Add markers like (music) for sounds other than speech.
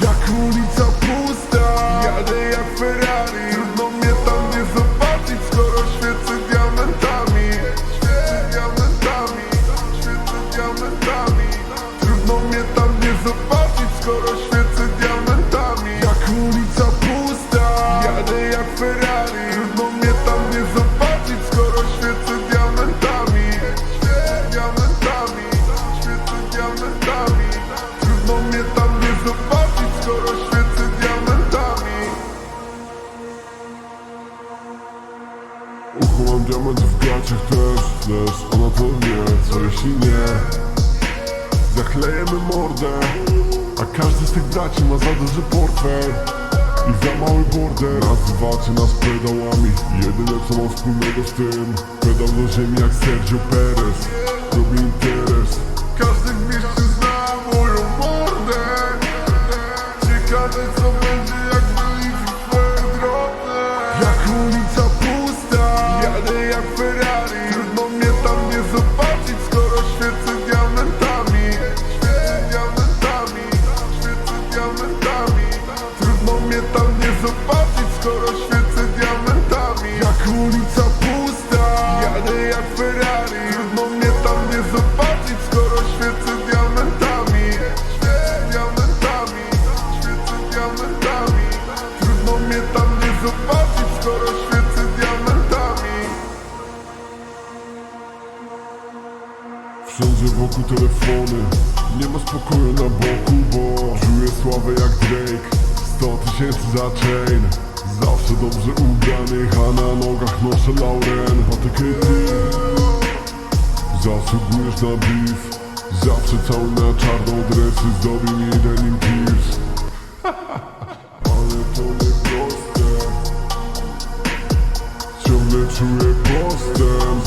Jak diament w gaciach też, lecz ona to wie, co jeśli nie? Zaklejemy mordę, a każdy z tych braci ma za duży portfel I za mały border Nazywacie nas pedałami. Jedyne co mam wspólnego z tym Pedał do ziemi jak Sergio Perez. Robi interes. Każdy w mieście ulica pusta Jadę jak Ferrari. Trudno mnie tam nie zobaczyć Skoro świecę diamentami. Świecę diamentami Świecę diamentami. Trudno mnie tam nie zobaczyć Skoro świecę diamentami. Wszędzie wokół telefony Nie ma spokoju na boku, bo Czuję sławę jak Drake. 100 tysięcy za chain Zawsze dobrze ubranych, a na nogach noszę Lauren Patek ty Zasługujesz na beef Zawsze cały na czarną dresy Zdobi mi denim tears (laughs) Ale to nie proste. Ciągle czuję postęp